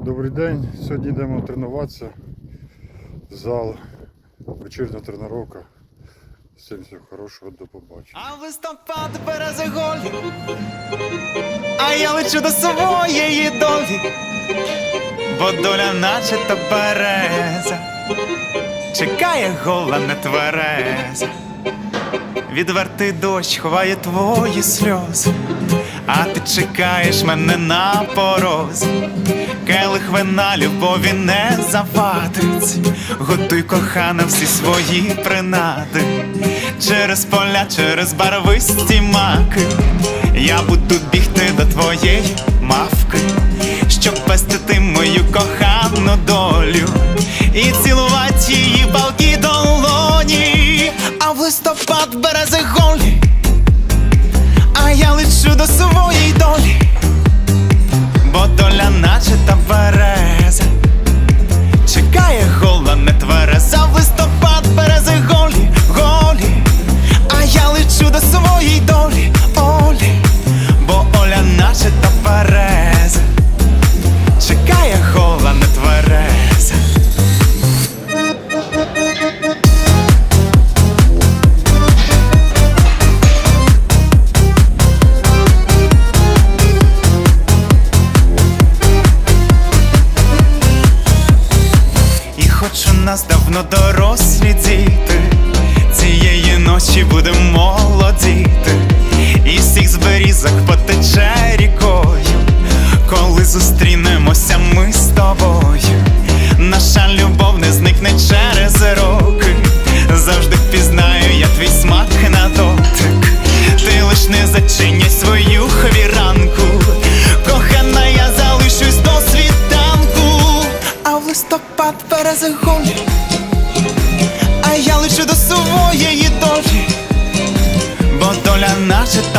Добрий день. Сьогодні йдемо тренуватися. Зал, вечірня тренування. Всім всього хорошого, до побачення. А листопад березе голі, а я лечу до своєї долі, бо доля наче та береза, чекає гола не твереза. Відвертий дощ ховає твої сльози, а ти чекаєш мене на порозі. Келих вина любові не завадить. Готуй кохана всі свої принади. Через поля, через барвисті маки. Я буду бігти до твоєї мавки, щоб пестити мою кохану долю і цілувати її балки долоні. А в листопад берези голі, а я лечу до своєї долі бо доля наче та береза Чекає дорослі діти, цієї ночі будемо молодіти, і всіх з берізок потече рікою, коли зустрінемося ми з тобою. Наша любов не зникне через роки. Завжди впізнаю я твій смак на дотик. Ти лиш не зачиняй свою хвіранку. Кохана, я залишусь до світанку. А в листопад берези доля